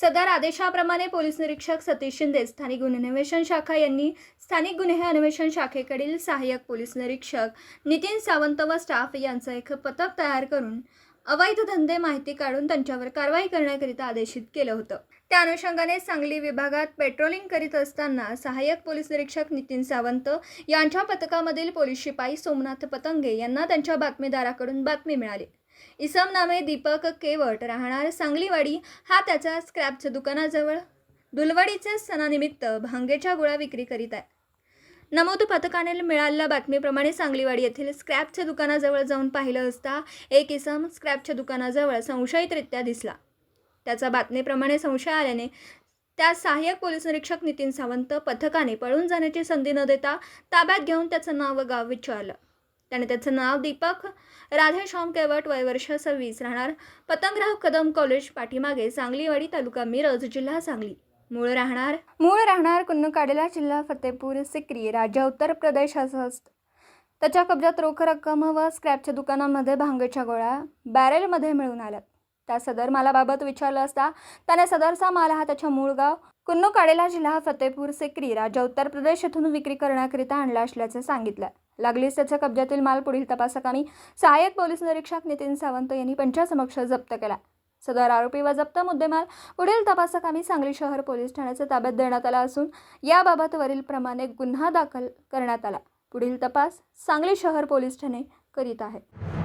सदर आदेशाप्रमाणे पोलीस निरीक्षक सतीश शिंदे स्थानिक गुन्हे अन्वेषण शाखा यांनी स्थानिक गुन्हे अन्वेषण शाखेकडील सहाय्यक पोलीस निरीक्षक नितीन सावंत व स्टाफ यांचं एक पथक तयार करून अवैध धंदे माहिती काढून त्यांच्यावर कारवाई करण्याकरिता आदेशित केलं होतं. त्या अनुषंगाने सांगली विभागात पेट्रोलिंग करीत असताना सहाय्यक पोलीस निरीक्षक नितीन सावंत यांच्या पथकामधील पोलीस शिपाई सोमनाथ पतंगे यांना त्यांच्या बातमीदाराकडून बातमी मिळाली. इसम नामे दीपक केवट राहणार सांगलीवाडी. हा त्याच्या स्क्रॅपच्या दुकानाजवळ दुलवडीच्या सणानिमित्त भांगेच्या गोळ्या विक्री करीत आहे. नमोद पथकाने मिळालेल्या बातमीप्रमाणे सांगलीवाडी येथील स्क्रॅपच्या दुकानाजवळ जाऊन पाहिलं असता एक इसम स्क्रॅपच्या दुकानाजवळ संशयितरित्या दिसला. त्याचा बातमीप्रमाणे संशय आल्याने त्या सहाय्यक पोलीस निरीक्षक नितीन सावंत पथकाने पळून जाण्याची संधी न देता ताब्यात घेऊन त्याचं नाव व गाव विचारलं. त्याने त्याचं नाव दीपक. राधेश्याम केवट वय वर्ष सव्वीस राहणार. पतंगराव कदम कॉलेज पाठीमागे सांगलीवाडी तालुका मिरज जिल्हा सांगली. मूळ राहणार? मूळ राहणार कुन्नकाडेला जिल्हा फतेपूर सिक्री राज्य उत्तर प्रदेश असं त्याच्या कब्जात रोख रक्कम व स्क्रॅपच्या दुकानामध्ये भांगेच्या गोळ्या बॅरेलमध्ये मिळून आल्यात. त्या सदर मालाबाबत विचारलं असता त्याने सदरचा माल हा त्याच्या मूळ गाव कुन्नूकाडेला जिल्हा फतेपूर सिक्री राज्य उत्तर प्रदेश येथून विक्री करण्याकरिता आणला असल्याचे सांगितलं. लागलीच त्याच्या कब्जातील माल पुढील तपासाकामी सहाय्यक पोलीस निरीक्षक नितीन सावंत यांनी पंचासमक्ष जप्त केला. सदर आरोपी व जप्त मुद्देमाल पुढील तपासाकामी सांगली शहर पोलीस ठाण्याच्या ताब्यात देण्यात आला असून याबाबत वरीलप्रमाणे गुन्हा दाखल करण्यात आला. पुढील तपास सांगली शहर पोलीस ठाणे करीत आहे.